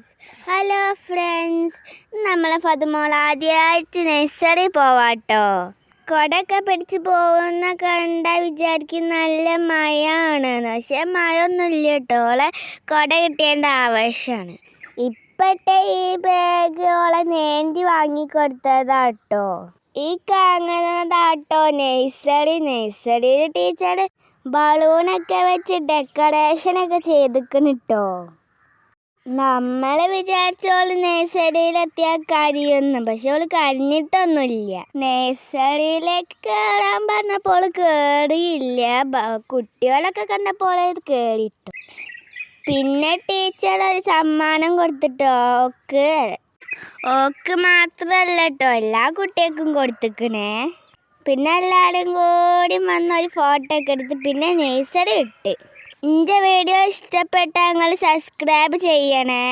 Friends hello friends നമ്മളെ ഫതുമോൾ ആദ്യമായിട്ട് nursery പോവാട്ടോ. കൊടൊക്കെ പിടിച്ച് പോകുന്ന കണ്ട വിചാരിക്കും നല്ല മഴയാണ്. പക്ഷെ മഴ ഒന്നുമില്ല കേട്ടോ. ഓളെ കൊട കിട്ടേണ്ട ആവശ്യമാണ് ഇപ്പോഴത്തെ ഈ ബാഗ് ഓളെ നേന്തി വാങ്ങിക്കൊടുത്തതാട്ടോ ഈ കാണുന്നതാട്ടോ നഴ്സറി നഴ്സറിയിൽ ടീച്ചർ ബലൂണൊക്കെ വെച്ച് ഡെക്കറേഷനൊക്കെ ചെയ്തിക്കണിട്ടോ നമ്മൾ വിചാരിച്ചോൾ നേഴ്സറിയിലെത്തിയ കരിയൊന്നും പക്ഷെ ഓൾ കരിഞ്ഞിട്ടൊന്നുമില്ല. നേഴ്സറിയിലേക്ക് കയറാൻ പറഞ്ഞപ്പോൾ കയറിയില്ല കുട്ടികളൊക്കെ കണ്ടപ്പോൾ കയറിയിട്ടു പിന്നെ ടീച്ചർ ഒരു സമ്മാനം കൊടുത്തിട്ടോ ഓക്ക് ഓക്ക് മാത്രല്ല കേട്ടോ എല്ലാ കുട്ടികൾക്കും കൊടുത്തിക്കണേ. പിന്നെ എല്ലാവരും കൂടി വന്ന് ഒരു ഫോട്ടോ ഒക്കെ എടുത്ത് പിന്നെ നേഴ്സറി ഇട്ട് എന്റെ വീഡിയോ ഇഷ്ടപ്പെട്ടാൽ നിങ്ങൾ സബ്സ്ക്രൈബ് ചെയ്യണേ.